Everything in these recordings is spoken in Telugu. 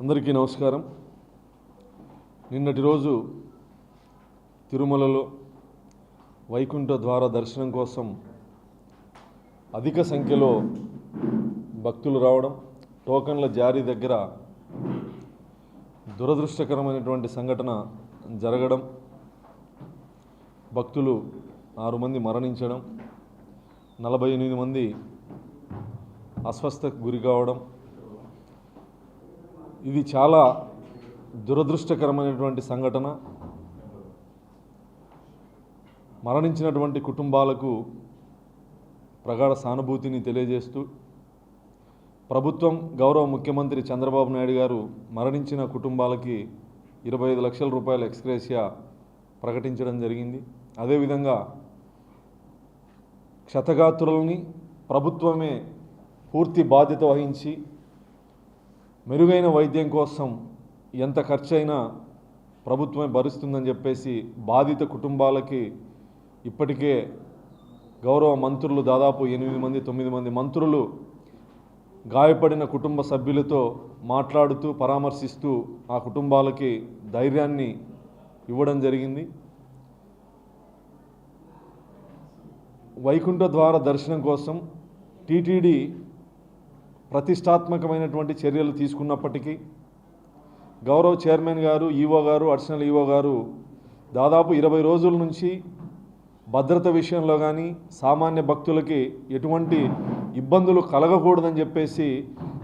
అందరికీ నమస్కారం. నిన్నటి రోజు తిరుమలలో వైకుంఠ ద్వార దర్శనం కోసం అధిక సంఖ్యలో భక్తులు రావడం టోకన్ల జారీ దగ్గర దురదృష్టకరమైనటువంటి సంఘటన జరగడం భక్తులు ఆరు మంది మరణించడం నలభై ఎనిమిది మంది అస్వస్థకు గురి కావడం ఇది చాలా దురదృష్టకరమైనటువంటి సంఘటన. మరణించినటువంటి కుటుంబాలకు ప్రగాఢ సానుభూతిని తెలియజేస్తూ ప్రభుత్వం గౌరవ ముఖ్యమంత్రి చంద్రబాబు నాయుడు గారు మరణించిన కుటుంబాలకి ఇరవై ఐదు లక్షల రూపాయల ఎక్స్గ్రేషియా ప్రకటించడం జరిగింది. అదేవిధంగా క్షతగాత్రులని ప్రభుత్వమే పూర్తి బాధ్యత వహించి మెరుగైన వైద్యం కోసం ఎంత ఖర్చైనా ప్రభుత్వమే భరిస్తుందని చెప్పేసి బాధిత కుటుంబాలకి ఇప్పటికే గౌరవ మంత్రులు దాదాపు ఎనిమిది మంది తొమ్మిది మంది మంత్రులు గాయపడిన కుటుంబ సభ్యులతో మాట్లాడుతూ పరామర్శిస్తూ ఆ కుటుంబాలకి ధైర్యాన్ని ఇవ్వడం జరిగింది. వైకుంఠ ద్వార దర్శనం కోసం టీటీడీ ప్రతిష్టాత్మకమైనటువంటి చర్యలు తీసుకున్నప్పటికీ గౌరవ్ చైర్మన్ గారు ఈవో గారు అడిషనల్ ఈవో గారు దాదాపు ఇరవై రోజుల నుంచి భద్రత విషయంలో కానీ సామాన్య భక్తులకి ఎటువంటి ఇబ్బందులు కలగకూడదని చెప్పేసి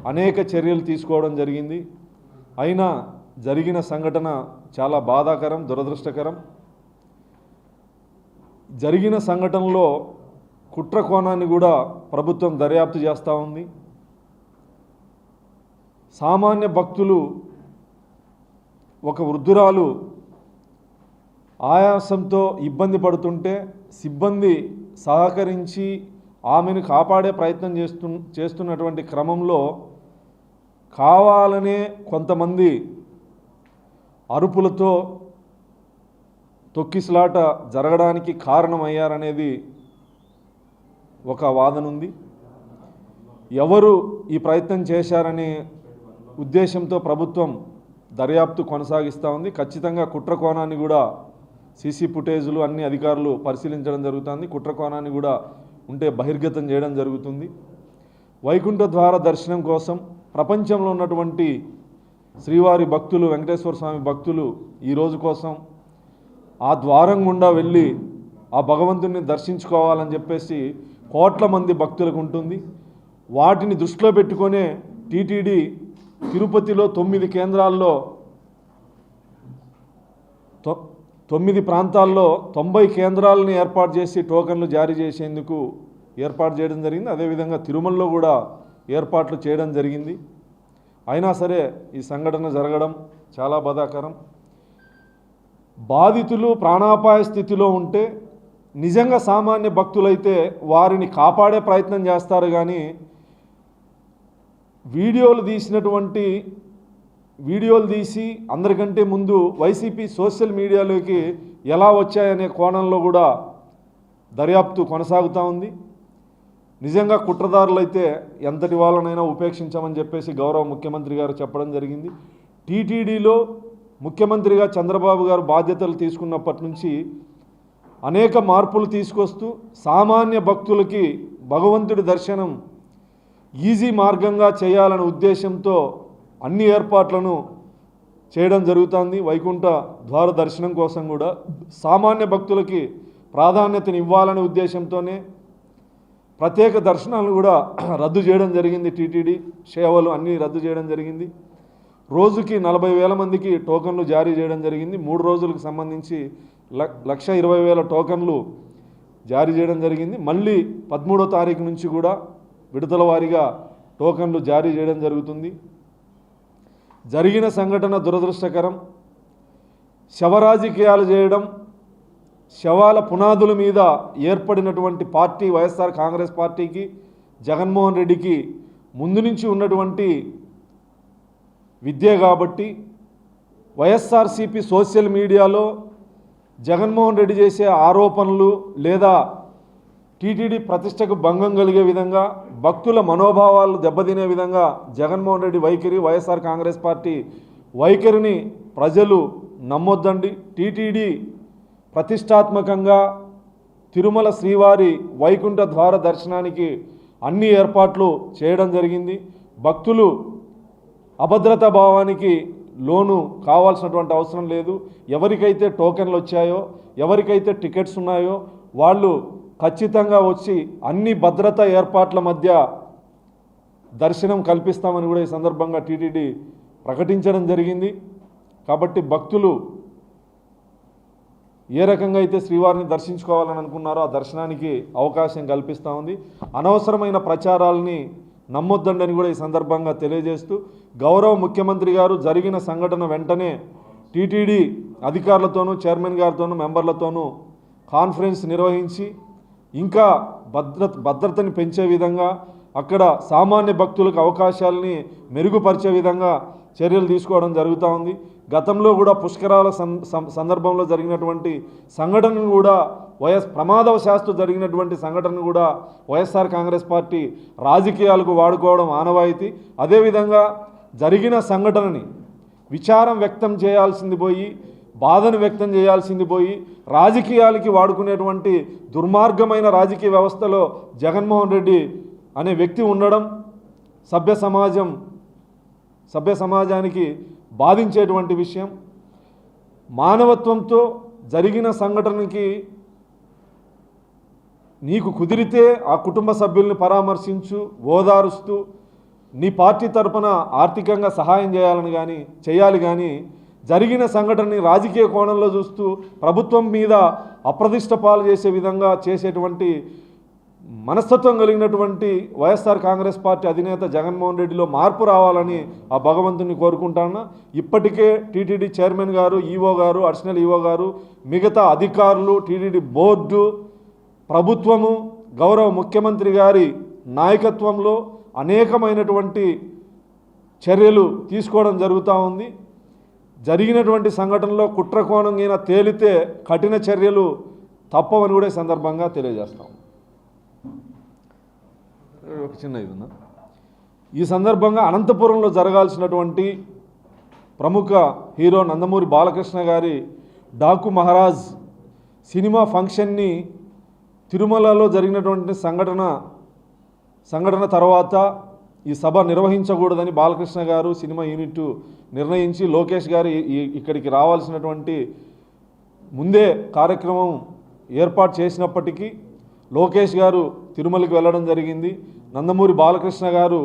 అనేక చర్యలు తీసుకోవడం జరిగింది. అయినా జరిగిన సంఘటన చాలా బాధాకరం దురదృష్టకరం. జరిగిన సంఘటనలో కుట్ర కోణాన్ని కూడా ప్రభుత్వం దర్యాప్తు చేస్తూ ఉంది. సామాన్య భక్తులు ఒక వృద్ధురాలు ఆయాసంతో ఇబ్బంది పడుతుంటే సిబ్బంది సహకరించి ఆమెను కాపాడే ప్రయత్నం చేస్తు చేస్తున్నటువంటి క్రమంలో కావాలనే కొంతమంది అరుపులతో తొక్కిసలాట జరగడానికి కారణమయ్యారనేది ఒక వాదన ఉంది ఎవరు ఈ ప్రయత్నం చేశారనే ఉద్దేశంతో ప్రభుత్వం దర్యాప్తు కొనసాగిస్తూ ఉంది. ఖచ్చితంగా కుట్ర కోణాన్ని కూడా సీసీ ఫుటేజ్లు అన్ని అధికారులు పరిశీలించడం జరుగుతుంది. కుట్ర కోణాన్ని కూడా ఉంటే బహిర్గతం చేయడం జరుగుతుంది. వైకుంఠ ద్వార దర్శనం కోసం ప్రపంచంలో ఉన్నటువంటి శ్రీవారి భక్తులు వెంకటేశ్వర స్వామి భక్తులు ఈ రోజు కోసం ఆ ద్వారం గుండా వెళ్ళి ఆ భగవంతుడిని దర్శించుకోవాలని చెప్పేసి కోట్ల మంది భక్తులకు ఉంటుంది. వాటిని దృష్టిలో పెట్టుకొనే టీటీడీ తిరుపతిలో తొమ్మిది కేంద్రాల్లో తొ- తొమ్మిది ప్రాంతాల్లో తొంభై కేంద్రాలను ఏర్పాటు చేసి టోకన్లు జారీ చేసేందుకు ఏర్పాటు చేయడం జరిగింది. అదేవిధంగా తిరుమలలో కూడా ఏర్పాట్లు చేయడం జరిగింది. అయినా సరే ఈ సంఘటన జరగడం చాలా బాధాకరం. బాధితులు ప్రాణాపాయ స్థితిలో ఉంటే నిజంగా సామాన్య భక్తులైతే వారిని కాపాడే ప్రయత్నం చేస్తారు కానీ వీడియోలు తీసినటువంటి వీడియోలు తీసి అందరికంటే ముందు వైసీపీ సోషల్ మీడియాలోకి ఎలా వచ్చాయనే కోణంలో కూడా దర్యాప్తు కొనసాగుతూ ఉంది. నిజంగా కుట్రదారులైతే ఎంతటి వాళ్ళనైనా ఉపేక్షించమని చెప్పేసి గౌరవ ముఖ్యమంత్రి గారు చెప్పడం జరిగింది. టీటీడీలో ముఖ్యమంత్రిగా చంద్రబాబు గారు బాధ్యతలు తీసుకున్నప్పటి నుంచి అనేక మార్పులు తీసుకొస్తూ సామాన్య భక్తులకి భగవంతుడి దర్శనం ఈజీ మార్గంగా చేయాలనే ఉద్దేశంతో అన్ని ఏర్పాట్లను చేయడం జరుగుతుంది. వైకుంఠ ద్వార దర్శనం కోసం కూడా సామాన్య భక్తులకి ప్రాధాన్యతను ఇవ్వాలనే ఉద్దేశంతోనే ప్రత్యేక దర్శనాలు కూడా రద్దు చేయడం జరిగింది. టీటీడీ సేవలు అన్నీ రద్దు చేయడం జరిగింది. రోజుకి నలభై వేల మందికి టోకన్లు జారీ చేయడం జరిగింది. మూడు రోజులకు సంబంధించి లక్ష ఇరవై వేల టోకన్లు జారీ చేయడం జరిగింది. మళ్ళీ పదమూడో తారీఖు నుంచి కూడా విడుదల వారీగా టోకన్లు జారీ చేయడం జరుగుతుంది. జరిగిన సంఘటన దురదృష్టకరం. శవరాజకీయాలు చేయడం శవాల పునాదుల మీద ఏర్పడినటువంటి పార్టీ వైఎస్ఆర్ కాంగ్రెస్ పార్టీకి జగన్మోహన్ రెడ్డికి ముందు నుంచి ఉన్నటువంటి విద్య కాబట్టి వైఎస్ఆర్సీపీ సోషల్ మీడియాలో జగన్మోహన్ రెడ్డి చేసే ఆరోపణలు లేదా టీటీడీ ప్రతిష్టకు భంగం కలిగే విధంగా భక్తుల మనోభావాలు దెబ్బతినే విధంగా జగన్మోహన్ రెడ్డి వైఖరి వైఎస్ఆర్ కాంగ్రెస్ పార్టీ వైఖరిని ప్రజలు నమ్మొద్దండి. టీటీడీ ప్రతిష్టాత్మకంగా తిరుమల శ్రీవారి వైకుంఠ ద్వార దర్శనానికి అన్ని ఏర్పాట్లు చేయడం జరిగింది. భక్తులు అభద్రతా భావానికి లోను కావాల్సినటువంటి అవసరం లేదు. ఎవరికైతే టోకెన్లు వచ్చాయో ఎవరికైతే టికెట్స్ ఉన్నాయో వాళ్ళు ఖచ్చితంగా వచ్చి అన్ని భద్రతా ఏర్పాట్ల మధ్య దర్శనం కల్పిస్తామని కూడా ఈ సందర్భంగా టీటీడీ ప్రకటించడం జరిగింది. కాబట్టి భక్తులు ఏ రకంగా అయితే శ్రీవారిని దర్శించుకోవాలని అనుకున్నారో ఆ దర్శనానికి అవకాశం కల్పిస్తూ ఉంది. అనవసరమైన ప్రచారాలని నమ్మొద్దండని కూడా ఈ సందర్భంగా తెలియజేస్తూ గౌరవ ముఖ్యమంత్రి గారు జరిగిన సంఘటన వెంటనే టీటీడీ అధికారులతోనూ చైర్మన్ గారితోనూ మెంబర్లతోనూ కాన్ఫరెన్స్ నిర్వహించి ఇంకా భద్రత భద్రతని పెంచే విధంగా అక్కడ సామాన్య భక్తులకు అవకాశాలని మెరుగుపరిచే విధంగా చర్యలు తీసుకోవడం జరుగుతూ ఉంది. గతంలో కూడా పుష్కరాల సం- సందర్భంలో జరిగినటువంటి సంఘటనను కూడా వైఎస్ ప్రమాదవశాస్తు జరిగినటువంటి సంఘటనను కూడా వైఎస్ఆర్ కాంగ్రెస్ పార్టీ రాజకీయాలకు వాడుకోవడం ఆనవాయితీ. అదేవిధంగా జరిగిన సంఘటనని విచారం వ్యక్తం చేయాల్సింది పోయి బాధను వ్యక్తం చేయాల్సింది పోయి రాజకీయాలకి వాడుకునేటువంటి దుర్మార్గమైన రాజకీయ వ్యవస్థలో జగన్మోహన్ రెడ్డి అనే వ్యక్తి ఉండడం సభ్య సమాజం సభ్య సమాజానికి బాధించేటువంటి విషయం మానవత్వంతో జరిగిన సంఘటనకి నీకు కుదిరితే ఆ కుటుంబ సభ్యుల్ని పరామర్శించు ఓదారుస్తూ నీ పార్టీ తరపున ఆర్థికంగా సహాయం చేయాలని కానీ చేయాలి కానీ జరిగిన సంఘటనని రాజకీయ కోణంలో చూస్తూ ప్రభుత్వం మీద అప్రతిష్ట పాలు చేసే విధంగా చేసేటువంటి మనస్తత్వం కలిగినటువంటి వైఎస్ఆర్ కాంగ్రెస్ పార్టీ అధినేత జగన్మోహన్ రెడ్డిలో మార్పు రావాలని ఆ భగవంతుని కోరుకుంటాను ఇప్పటికే టీటీడీ చైర్మన్ గారు ఈఓ గారు అడిషనల్ ఈఓ గారు మిగతా అధికారులు టీటీడీ బోర్డు ప్రభుత్వము గౌరవ ముఖ్యమంత్రి గారి నాయకత్వంలో అనేకమైనటువంటి చర్యలు తీసుకోవడం జరుగుతూ ఉంది. జరిగినటువంటి సంఘటనలో కుట్రకోణం తేలితే కఠిన చర్యలు తప్పవని కూడా సందర్భంగా తెలియజేస్తాం. ఒక చిన్న ఇది ఈ సందర్భంగా అనంతపురంలో జరగాల్సినటువంటి ప్రముఖ హీరో నందమూరి బాలకృష్ణ గారి డాకు మహారాజ్ సినిమా ఫంక్షన్ని తిరుమలలో జరిగినటువంటి సంఘటన సంఘటన తర్వాత ఈ సభ నిర్వహించకూడదని బాలకృష్ణ గారు సినిమా యూనిట్ నిర్ణయించి లోకేష్ గారు ఇక్కడికి రావాల్సినటువంటి ముందే కార్యక్రమం ఏర్పాటు చేసినప్పటికీ లోకేష్ గారు తిరుమలకి వెళ్ళడం జరిగింది. నందమూరి బాలకృష్ణ గారు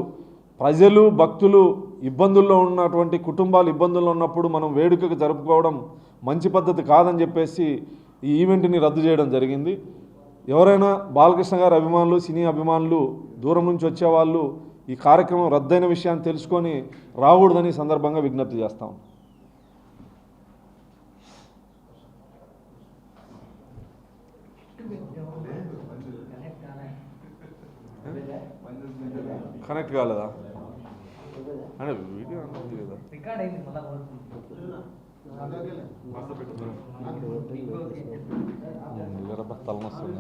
ప్రజలు భక్తులు ఇబ్బందుల్లో ఉన్నటువంటి కుటుంబాలు ఇబ్బందుల్లో ఉన్నప్పుడు మనం వేడుకకు జరుపుకోవడం మంచి పద్ధతి కాదని చెప్పేసి ఈ ఈవెంట్ని రద్దు చేయడం జరిగింది. ఎవరైనా బాలకృష్ణ గారి అభిమానులు సినీ అభిమానులు దూరం నుంచి వచ్చేవాళ్ళు ఈ కార్యక్రమం రద్దయిన విషయాన్ని తెలుసుకొని రాకూడదని సందర్భంగా విజ్ఞప్తి చేస్తాం కనెక్ట్ కాలేదా? అంటే వీడియో అన్నది కదా. తలనొస్తుంది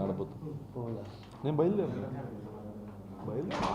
నేను బయలుదేరు బయలుదేరు.